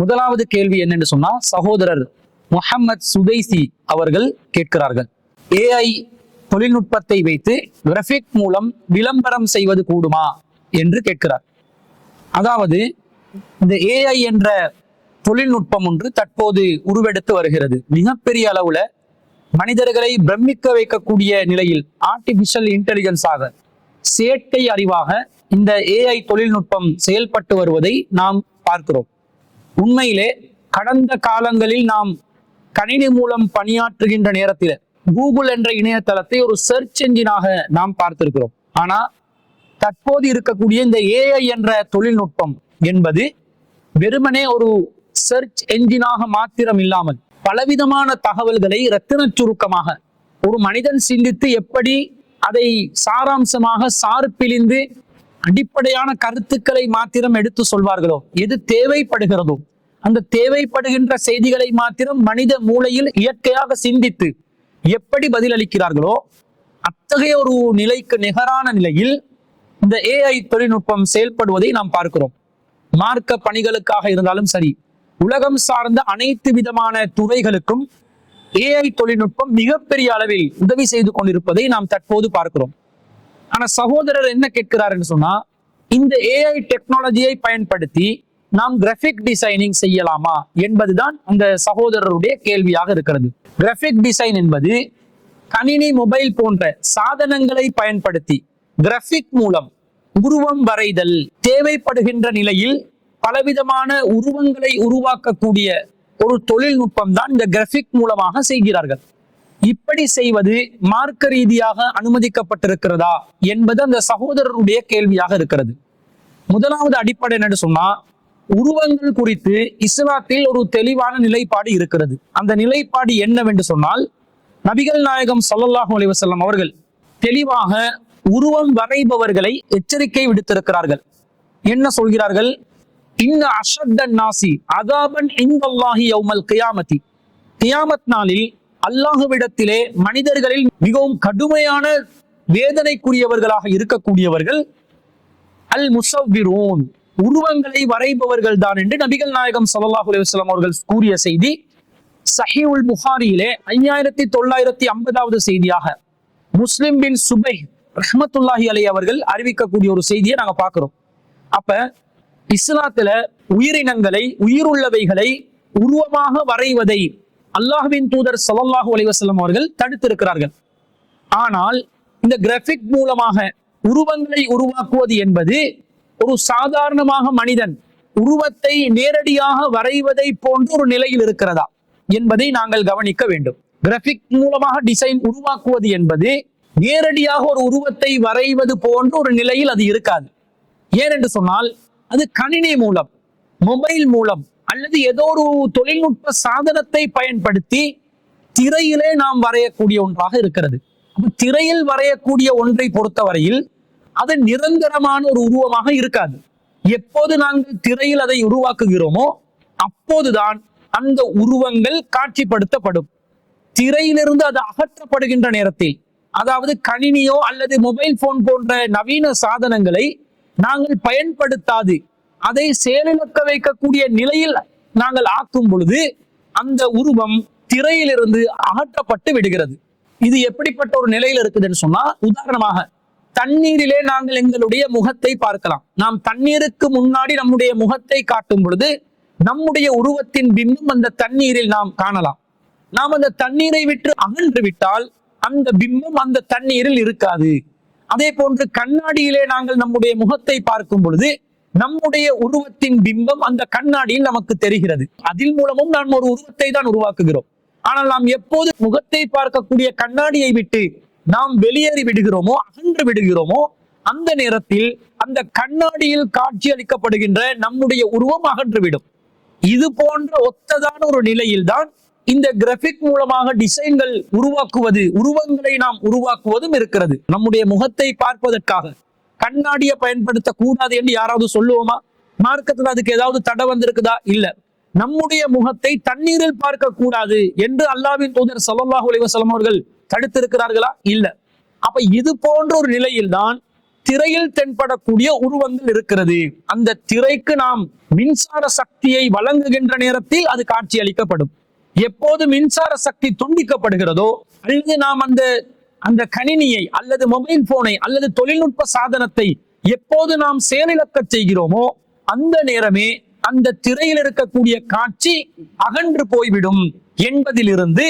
முதலாவது கேள்வி என்னன்னு சொன்னா சகோதரர் முஹம்மத் சுதைசி அவர்கள் கேட்கிறார்கள். ஏஐ தொழில்நுட்பத்தை வைத்து கிராஃபிக் மூலம் விளம்பரம் செய்வது கூடுமா என்று கேட்கிறார். அதாவது இந்த ஏஐ என்ற தொழில்நுட்பம் ஒன்று தற்போது உருவெடுத்து வருகிறது. மிகப்பெரிய அளவுல மனிதர்களை பிரமிக்க வைக்கக்கூடிய நிலையில் ஆர்டிபிஷியல் இன்டெலிஜென்ஸாக செயற்கை அறிவாக இந்த ஏஐ தொழில்நுட்பம் செயல்பட்டு வருவதை நாம் பார்க்கிறோம். உண்மையிலே கடந்த காலங்களில் நாம் கணினி மூலம் பணியாற்றுகின்ற நேரத்தில் கூகுள் என்ற இணையதளத்தை ஒரு சர்ச் என்ஜினாக நாம் பார்த்திருக்கிறோம். ஆனா தற்போது இருக்கக்கூடிய இந்த ஏஐ என்ற தொழில்நுட்பம் என்பது வெறுமனே ஒரு சர்ச் என்ஜினாக மாத்திரம் இல்லாமல் பலவிதமான தகவல்களை ரத்தின சுருக்கமாக ஒரு மனிதன் சிந்தித்து எப்படி அதை சாராம்சமாக சாறு பிழிந்து அடிப்படையான கருத்துக்களை மாத்திரம் எடுத்து சொல்வார்களோ? எது தேவைப்படுகிறதோ? அந்த தேவைப்படுகின்ற செய்திகளை மாத்திரம் மனித மூளையில் இயற்கையாக சிந்தித்து எப்படி பதிலளிக்கிறார்களோ அத்தகைய ஒரு நிலைக்கு நிகரான நிலையில் இந்த ஏஐ தொழில்நுட்பம் செயல்படுவதை நாம் பார்க்கிறோம். மார்க்க பணிகளுக்காக இருந்தாலும் சரி உலகம் சார்ந்த அனைத்து விதமான துறைகளுக்கும் ஏஐ தொழில்நுட்பம் மிகப்பெரிய அளவில் உதவி செய்து கொண்டிருப்பதை நாம் தற்போது பார்க்கிறோம். ஆனா சகோதரர் என்ன கேட்கிறாருன்னு சொன்னா இந்த ஏஐ டெக்னாலஜியை பயன்படுத்தி நாம் கிராஃபிக் டிசைனிங் செய்யலாமா என்பதுதான் அந்த சகோதரருடைய கேள்வியாக இருக்கிறது. கிராஃபிக் டிசைன் என்பது கணினி மொபைல் போன்ற சாதனங்களை பயன்படுத்தி கிராஃபிக் மூலம் உருவம் வரைதல் தேவைப்படுகின்ற நிலையில் பலவிதமான உருவங்களை உருவாக்கக்கூடிய ஒரு தொழில்நுட்பம் தான் இந்த கிராஃபிக் மூலமாக செய்கிறார்கள். இப்படி செய்வது மார்க்க ரீதியாக அனுமதிக்கப்பட்டிருக்கிறதா என்பது அந்த சகோதரருடைய கேள்வியாக இருக்கிறது. முதலாவது அடிப்படை என்னன்னு சொன்னா உருவங்கள் குறித்து இஸ்லாத்தில் ஒரு தெளிவான நிலைப்பாடு இருக்கிறது. அந்த நிலைப்பாடு என்னவென்று சொன்னால் நபிகள் நாயகம் சல்லல்லாஹு அலைஹி அவர்கள் தெளிவாக உருவம் வரைபவர்களை எச்சரிக்கை விடுத்திருக்கிறார்கள். என்ன சொல்கிறார்கள்? இந்த அஷத்தன் நாசி அதாபன் இந்தல்லாஹி யௌமல் கியாமதி கியாமத் நாளில் அல்லாஹுவிடத்திலே மனிதர்களில் மிகவும் கடுமையான வேதனைக்குரியவர்களாக இருக்கக்கூடியவர்கள் அல் முசவ்விரோன் உருவங்களை வரைபவர்கள் தான் என்று நபிகள் நாயகம் ஸல்லல்லாஹு அலுவலாம் அவர்கள் கூறிய செய்தி சஹி உல் புகாரியிலே ஐயாயிரத்தி தொள்ளாயிரத்தி ஐம்பதாவது செய்தியாக முஸ்லிம் பின் சுபை ரஹமத்துல்லாஹி அலை அவர்கள் அறிவிக்கக்கூடிய ஒரு செய்தியை நாங்க பார்க்கிறோம். அப்ப இஸ்லாத்துல உயிரினங்களை உயிருள்ளவைகளை உருவமாக வரைவதை அல்லாஹ்வின் தூதர் ஸல்லல்லாஹு அலைஹி அவர்கள் தடுத்திருக்கிறார்கள். ஆனால் இந்த கிராஃபிக் மூலமாக உருவங்களை உருவாக்குவது என்பது ஒரு சாதாரணமாக மனிதன் உருவத்தை நேரடியாக வரைவதை போன்ற ஒரு நிலையில் இருக்கிறதா என்பதை நாங்கள் கவனிக்க வேண்டும். கிராஃபிக் மூலமாக டிசைன் உருவாக்குவது என்பது நேரடியாக ஒரு உருவத்தை வரைவது போன்ற ஒரு நிலையில் அது இருக்காது. ஏனென்று சொன்னால் அது கணினி மூலம் மொபைல் மூலம் அல்லது ஏதோ ஒரு தொழில்நுட்ப சாதனத்தை பயன்படுத்தி திரையிலே நாம் வரையக்கூடிய ஒன்றாக இருக்கிறது. அப்ப திரையில் வரையக்கூடிய ஒன்றை பொறுத்தவரையில் அது நிரந்தரமான ஒரு உருவமாக இருக்காது. எப்போது நாங்கள் திரையில் அதை உருவாக்குகிறோமோ அப்போதுதான் அந்த உருவங்கள் காட்சிப்படுத்தப்படும். திரையிலிருந்து அது அகற்றப்படுகின்ற நேரத்தில் அதாவது கணினியோ அல்லது மொபைல் போன் போன்ற நவீன சாதனங்களை நாங்கள் பயன்படுத்தாது. அதை செயலிழக்க வைக்கக்கூடிய நிலையில் நாங்கள் ஆக்கும் பொழுது அந்த உருவம் திரையிலிருந்து அகற்றப்பட்டு விடுகிறது. இது எப்படிப்பட்ட ஒரு நிலையில் இருக்குதுன்னு சொன்னா உதாரணமாக தண்ணீரிலே நாங்கள் எங்களுடைய முகத்தை பார்க்கலாம். நாம் தண்ணீருக்கு முன்னாடி நம்முடைய முகத்தை காட்டும் பொழுது நம்முடைய உருவத்தின் பிம்பம் அந்த தண்ணீரில் நாம் காணலாம். நாம் அந்த தண்ணீரை விட்டு அகன்று விட்டால் அந்த பிம்பம் அந்த தண்ணீரில் இருக்காது. அதே போன்று கண்ணாடியிலே நாங்கள் நம்முடைய முகத்தை பார்க்கும் பொழுது நம்முடைய உருவத்தின் பிம்பம் அந்த கண்ணாடியில் நமக்கு தெரிகிறது. அதில் மூலமும் நாம் ஒரு உருவத்தை தான் உருவாக்குகிறோம். ஆனால் நாம் எப்போது முகத்தை பார்க்கக்கூடிய கண்ணாடியை விட்டு நாம் வெளியேறி விடுகிறோமோ அகன்று விடுகிறோமோ அந்த நேரத்தில் அந்த கண்ணாடியில் காட்சி அளிக்கப்படுகின்ற நம்முடைய உருவம் அகன்றுவிடும். இது போன்ற ஒத்ததான ஒரு நிலையில்தான் இந்த கிராபிக் மூலமாக டிசைன்கள் உருவாக்குவது உருவங்களை நாம் உருவாக்குவதும் இருக்கிறது. நம்முடைய முகத்தை பார்ப்பதற்காக. கண்ணாடியை பயன்படுத்த கூடாது என்று யாராவது சொல்லுவோமா? மார்க்கத்துல அதுக்கு ஏதாவது தடை வந்திருக்குதா? இல்ல. நம்முடைய முகத்தை தண்ணீரில் பார்க்க கூடாது என்று அல்லாவின் தூதர் ஸல்லல்லாஹு அலைஹி அவர்கள் தடுத்திருக்கிறார்களா? இல்ல. அப்ப இது போன்ற ஒரு நிலையில்தான் திரையில் தென்படக்கூடிய உருவங்கள் இருக்கிறது. அந்த திரைக்கு நாம் மின்சார சக்தியை வழங்குகின்ற நேரத்தில் அது காட்சி அளிக்கப்படும் எப்போது மின்சார சக்தி துண்டிக்கப்படுகிறதோ அல்லது நாம் அந்த அந்த கணினியை அல்லது மொபைல் போனை அல்லது தொழில்நுட்ப சாதனத்தை எப்போது நாம் செயலிழக்க செய்கிறோமோ அந்த நேரமே அந்த திரையில் இருக்கக்கூடிய காட்சி அகன்று போய்விடும் என்பதிலிருந்து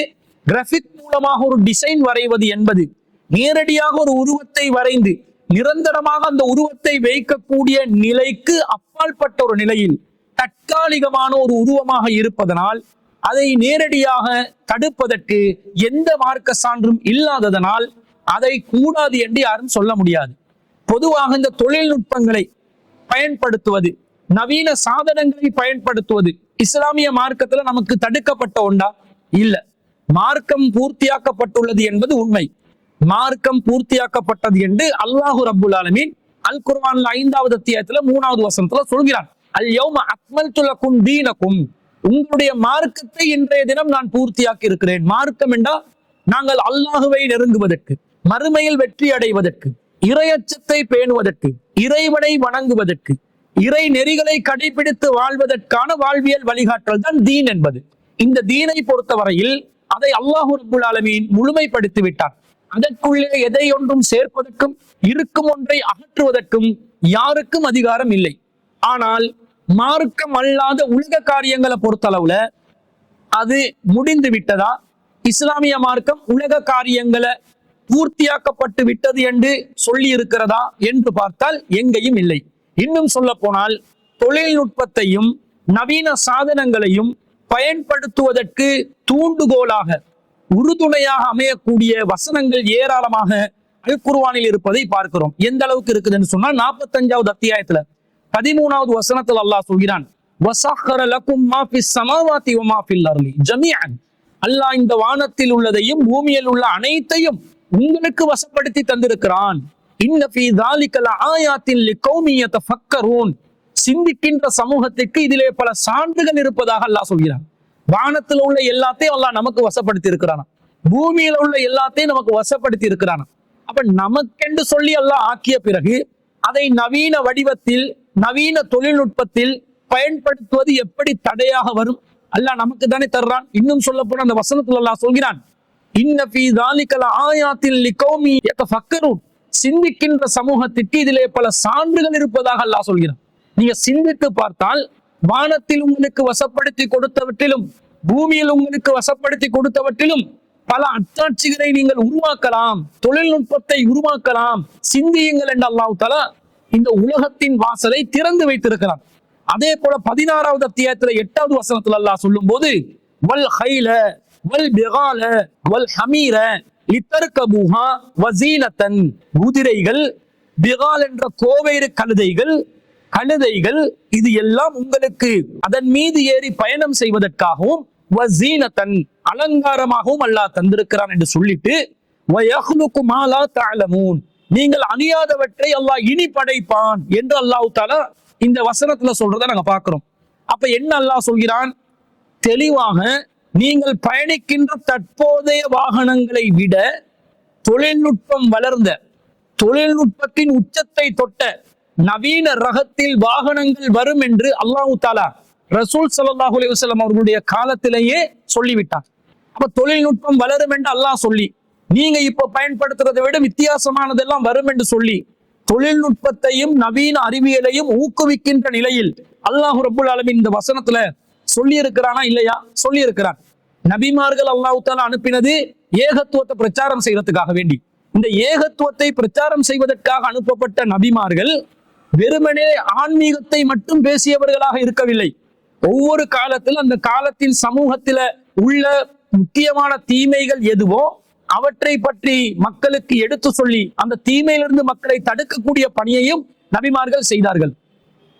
கிராபிக் மூலமாக ஒரு டிசைன் வரைவது என்பது நேரடியாக ஒரு உருவத்தை வரைந்து நிரந்தரமாக அந்த உருவத்தை வைக்கக்கூடிய நிலைக்கு அப்பாற்பட்ட ஒரு நிலையில் தற்காலிகமான ஒரு உருவமாக இருப்பதனால் அதை நேரடியாக தடுப்பதற்கு எந்த மார்க்க சான்றும் இல்லாததனால் அதை கூடாது என்று யாரும் சொல்ல முடியாது. பொதுவாக இந்த தொழில்நுட்பங்களை பயன்படுத்துவது நவீன சாதனங்களை பயன்படுத்துவது இஸ்லாமிய மார்க்கத்துல நமக்கு தடுக்கப்பட்ட ஒன்றா? இல்ல. மார்க்கம் பூர்த்தியாக்கப்பட்டுள்ளது என்பது உண்மை. மார்க்கம் பூர்த்தியாக்கப்பட்டது என்று அல்லாஹு ரபுல் ஆலமீன் அல் குர்வான் ஐந்தாவது அத்தியாயத்துல மூணாவது வசனத்துல சொல்கிறான். அல் யௌம அக்மல் துலக்கும் தீனக்கும் உங்களுடைய மார்க்கத்தை இன்றைய தினம் நான் பூர்த்தியாக்கி இருக்கிறேன். மார்க்கம் என்றால் நாங்கள் அல்லாஹுவை நெருங்குவதற்கு மறுமையில் வெற்றி அடைவதற்கு இறையச்சத்தை பேணுவதற்கு இறைவனை வணங்குவதற்கு இறை நெறிகளை கடைபிடித்து வாழ்வதற்கான வாழ்வியல் வழிகாட்டல் தான் தீன் என்பது. இந்த தீனை பொறுத்தவரையில் அதை அல்லாஹு ரப்புல் ஆலமீன் முழுமைப்படுத்தி விட்டார் அதற்குள்ளே எதை ஒன்றும் சேர்ப்பதற்கும் இருக்கும் ஒன்றை அகற்றுவதற்கும் யாருக்கும் அதிகாரம் இல்லை. ஆனால் மார்க்கம் அல்லாத உலக காரியங்களை பொறுத்தளவுல அது முடிந்து விட்டதா? இஸ்லாமிய மார்க்கம் உலக காரியங்களை பூர்த்தியாக்கப்பட்டு விட்டது என்று சொல்லி இருக்கிறதா என்று பார்த்தால் எங்கேயும் இல்லை. இன்னும் சொல்ல போனால் தொழில்நுட்பத்தையும் நவீன சாதனங்களையும் பயன்படுத்துவதற்கு தூண்டுகோலாக உறுதுணையாக அமையக்கூடிய வசனங்கள் ஏராளமாக அல் குர்ஆனில் இருப்பதை பார்க்கிறோம். எந்த அளவுக்கு இருக்குதுன்னு சொன்னால் நாற்பத்தஞ்சாவது அத்தியாயத்துல பதிமூணாவது வசனத்தில் அல்லாஹ் சொல்கிறான் அல்லாஹ் இந்த வானத்தில் உள்ளதையும் பூமியில் உள்ள அனைத்தையும் உங்களுக்கு வசப்படுத்தி தந்திருக்கிறான். சிந்திக்கின்ற சமூகத்திற்கு இதிலே பல சான்றுகள் இருப்பதாக அல்லாஹ் சொல்கிறான். வானத்தில் உள்ள எல்லாத்தையும் அல்லாஹ் நமக்கு வசப்படுத்தி இருக்கிறான்? பூமியில உள்ள எல்லாத்தையும் நமக்கு வசப்படுத்தி இருக்கிறான்? அப்ப நமக்கென்று சொல்லி அல்லாஹ் ஆக்கிய பிறகு அதை நவீன வடிவத்தில் நவீன தொழில்நுட்பத்தில் பயன்படுத்துவது எப்படி தடையாக வரும்? அல்ல நமக்கு தானே தர்றான். இன்னும் சொல்ல போன அந்த வசனத்துல அல்லா சொல்கிறான். சிந்திக்கின்ற சமூகத்திற்கு இதிலே பல சான்றுகள் இருப்பதாக அல்லாஹ் சொல்கிறான். நீங்க சிந்தித்து பார்த்தால் வானத்தில் உங்களுக்கு வசப்படுத்தி கொடுத்தவற்றிலும் பூமியில் உங்களுக்கு வசப்படுத்தி கொடுத்தவற்றிலும் பல அத்தாட்சிகளை நீங்கள் உருவாக்கலாம். தொழில்நுட்பத்தை உருவாக்கலாம். சிந்தியுங்கள் என்று அல்லாஹ் தலா இந்த உலகத்தின் வாசலை திறந்து வைத்திருக்கிறான். அதே போல பதினாறாவது அத்தியாயத்துல எட்டாவது வசனத்துல அல்லாஹ் சொல்லும் போது வல் ஹைல வல் பிகால வல் ஹமீர லித்தர்கபுஹா வசீனத்தன். குதிரைகள் பிகால் என்ற கோவேறு கழுதைகள் கழுதைகள் இது எல்லாம் உங்களுக்கு அதன் மீது ஏறி பயணம் செய்வதற்காகவும் வசீனத்தன் அலங்காரமாகவும் அல்லாஹ் தந்திருக்கிறான் என்று சொல்லிட்டு வயஹ்லுக்கு மாலா தாளமூன் நீங்கள் அணியாதவற்றை அல்லாஹ் இனி படைப்பான் என்று அல்லாஹு தாலா இந்த வசனத்துல சொல்றதை நாங்க பாக்குறோம் அப்ப என்ன அல்லாஹ் சொல்கிறான்? தெளிவாக நீங்கள் பயணிக்கின்ற தற்போதைய வாகனங்களை விட தொழில்நுட்பம் வளர்ந்த தொழில்நுட்பத்தின் உச்சத்தை தொட்ட நவீன ரகத்தில் வாகனங்கள் வரும் என்று அல்லாஹு தாலா ரசூல் சல்லாஹூ அலி வசலம் அவர்களுடைய காலத்திலேயே சொல்லிவிட்டார். அப்ப தொழில்நுட்பம் வளரும் என்று அல்லாஹ் சொல்லி நீங்க இப்ப பயன்படுத்துறதை விட வித்தியாசமானதெல்லாம் வரும் என்று சொல்லி தொழில்நுட்பத்தையும் நவீன அறிவியலையும் ஊக்குவிக்கின்ற நிலையில் அல்லாஹு ரபுல் ஆலமின் இந்த வசனத்துல சொல்லி இருக்கிறானா இல்லையா? சொல்லி இருக்கிறான் நபிமார்கள் அல்லாஹ் தாலா அனுப்பினது ஏகத்துவத்தை பிரச்சாரம் செய்யறதுக்காக வேண்டி. இந்த ஏகத்துவத்தை பிரச்சாரம் செய்வதற்காக அனுப்பப்பட்ட நபிமார்கள் வெறுமனே ஆன்மீகத்தை மட்டும் பேசியவர்களாக இருக்கவில்லை. ஒவ்வொரு காலத்தில் அந்த காலத்தின் சமூகத்தில உள்ள முக்கியமான தீமைகள் எதுவோ அவற்றை பற்றி மக்களுக்கு எடுத்து சொல்லி அந்த தீமையிலிருந்து மக்களை தடுக்கக்கூடிய பணியையும் நபிமார்கள் செய்தார்கள்.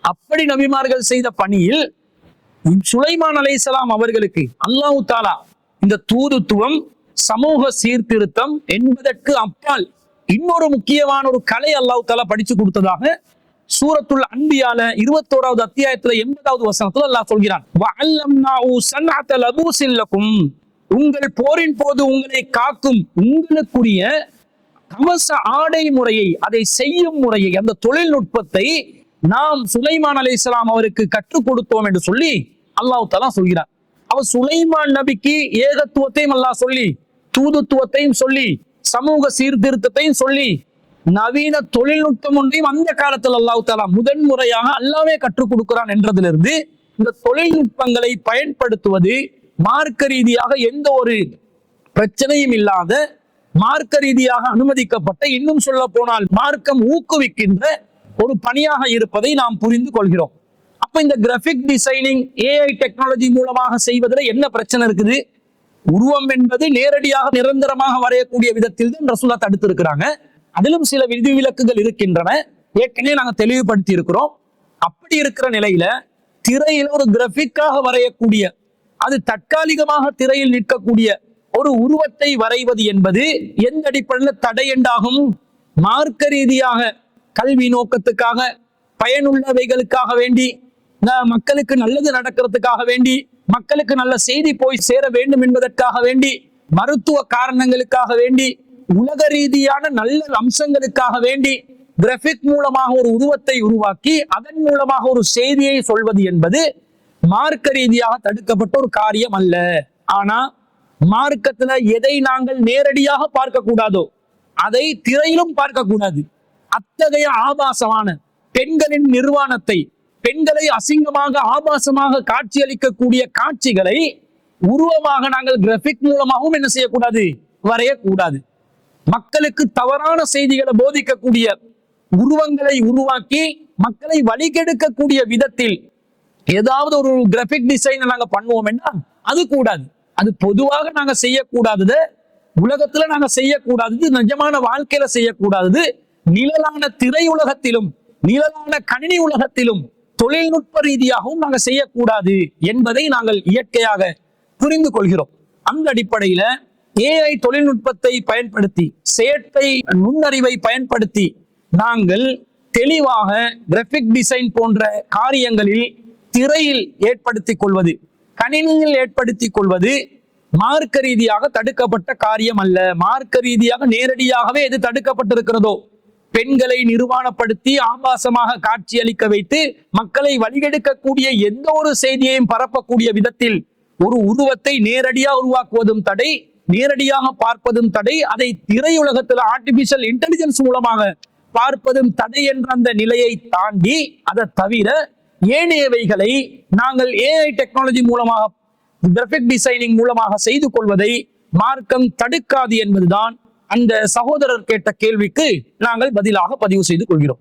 அப்படி நபிமார்கள் செய்த பணியில் சுலைமான் அலைசலாம் அவர்களுக்கு அல்லாஹ் தாலா இந்த தூதுத்துவம் சமூக சீர்திருத்தம் என்பதற்கு அப்பால் இன்னொரு முக்கியமான ஒரு கலை அல்லாஹு தாலா படிச்சு கொடுத்ததாக சூரத்துள் அன்பியால இருபத்தோராவது அத்தியாயத்துல எண்பதாவது வசனத்துல அல்லாஹ் சொல்கிறான். உங்கள் போரின் போது உங்களை காக்கும் உங்களுக்குரிய கவச ஆடை முறையை அதை செய்யும் முறையை அந்த தொழில்நுட்பத்தை நாம் சுலைமான் அலைஹிஸ்ஸலாம் அவருக்கு கற்றுக் கொடுத்தோம் என்று சொல்லி அல்லாஹ் தலா சொல்கிறார். அவர் சுலைமான் நபிக்கு ஏகத்துவத்தையும் அல்லாஹ் சொல்லி தூதுத்துவத்தையும் சொல்லி சமூக சீர்திருத்தத்தையும் சொல்லி நவீன தொழில்நுட்பம் ஒன்றையும் அந்த காலத்தில் அல்லாஹ் தாலா முதன் முறையாக அல்லாவே கற்றுக் கொடுக்கிறான் என்றதிலிருந்து இந்த தொழில்நுட்பங்களை பயன்படுத்துவது மார்க்க ரீதியாக எந்த ஒரு பிரச்சனையும் இல்லாத மார்க்க ரீதியாக அனுமதிக்கப்பட்ட இன்னும் சொல்ல போனால் மார்க்கம் ஊக்குவிக்கின்ற ஒரு பணியாக இருப்பதை நாம் புரிந்து கொள்கிறோம். அப்ப இந்த கிராபிக் டிசைனிங் ஏஐ டெக்னாலஜி மூலமாக செய்வதில் என்ன பிரச்சனை இருக்குது? உருவம் என்பது நேரடியாக நிரந்தரமாக வரையக்கூடிய விதத்தில் தான் ரசூலா தடுத்து இருக்கிறாங்க அதிலும் சில விதிவிலக்குகள் இருக்கின்றன. ஏற்கனவே நாங்கள் தெளிவுபடுத்தி இருக்கிறோம் அப்படி இருக்கிற நிலையில திரையில ஒரு கிராபிக்காக வரையக்கூடிய அது தற்காலிகமாக திரையில் நிற்கக்கூடிய ஒரு உருவத்தை வரைவது என்பது எந்த அடிப்படையில் தடையண்டாகும் மார்க்க ரீதியாக கல்வி நோக்கத்துக்காக பயனுள்ளவைகளுக்காக வேண்டி மக்களுக்கு நல்லது நடக்கிறதுக்காக வேண்டி மக்களுக்கு நல்ல செய்தி போய் சேர வேண்டும் என்பதற்காக வேண்டி மருத்துவ காரணங்களுக்காக வேண்டி உலக ரீதியான நல்ல அம்சங்களுக்காக வேண்டி கிராபிக் மூலமாக ஒரு உருவத்தை உருவாக்கி அதன் மூலமாக ஒரு செய்தியை சொல்வது என்பது மார்க்க ரீதியாக தடுக்கப்பட்ட ஒரு காரியம் அல்ல. ஆனா மார்க்கத்துல எதை நாங்கள் நேரடியாக பார்க்க கூடாதோ அதை திரையிலும் பார்க்க கூடாது அத்தகைய ஆபாசமான பெண்களின் நிர்வாணத்தை பெண்களை அசிங்கமாக ஆபாசமாக காட்சியளிக்கக்கூடிய காட்சிகளை உருவமாக நாங்கள் கிராபிக் மூலமாகவும் என்ன செய்யக்கூடாது? வரையக்கூடாது. மக்களுக்கு தவறான செய்திகளை போதிக்கக்கூடிய உருவங்களை உருவாக்கி மக்களை வழிகெடுக்கக்கூடிய விதத்தில் ஏதாவது ஒரு கிராஃபிக் டிசைனை நாங்க பண்ணுவோம்னா அது கூடாது. அது பொதுவாக நாங்க செய்யக்கூடாதது உலகத்துல நாங்க செய்யக்கூடாதது நிஜமான வாழ்க்கையில செய்யக்கூடாதது நிழலான திரையுலகத்திலும் நிழலான கணினி உலகத்திலும் தொழில்நுட்ப ரீதியாகவும் நாங்கள் செய்யக்கூடாது என்பதை நாங்கள் இயற்கையாக புரிந்து கொள்கிறோம். அந்த அடிப்படையில ஏஐ தொழில்நுட்பத்தை பயன்படுத்தி செயற்கை நுண்ணறிவை பயன்படுத்தி நாங்கள் தெளிவாக கிராஃபிக் டிசைன் போன்ற காரியங்களில் திரையில் ஏற்படுத்திக் கொள்வது கணினியில் ஏற்படுத்திக் கொள்வது மார்க்க ரீதியாக தடுக்கப்பட்ட காரியம் அல்ல. மார்க்க ரீதியாக நேரடியாகவே எது தடுக்கப்பட்டிருக்கிறதோ பெண்களை நிர்வாணப்படுத்தி ஆபாசமாக காட்சியளிக்க வைத்து மக்களை வழிகெடுக்கக்கூடிய எந்த ஒரு செய்தியையும் பரப்பக்கூடிய விதத்தில் ஒரு உருவத்தை நேரடியாக உருவாக்குவதும் தடை நேரடியாக பார்ப்பதும் தடை அதை திரையுலகத்தில் ஆர்டிபிஷியல் இன்டெலிஜென்ஸ் மூலமாக பார்ப்பதும் தடை என்ற அந்த நிலையை தாண்டி அதை தவிர ஏனையவைகளை நாங்கள் ஏஐ டெக்னாலஜி மூலமாக கிராஃபிக் டிசைனிங் மூலமாக செய்து கொள்வதை மார்க்கம் தடுக்காது என்பதுதான் அந்த சகோதரர் கேட்ட கேள்விக்கு நாங்கள் பதிலாக பதிவு செய்து கொள்கிறோம்.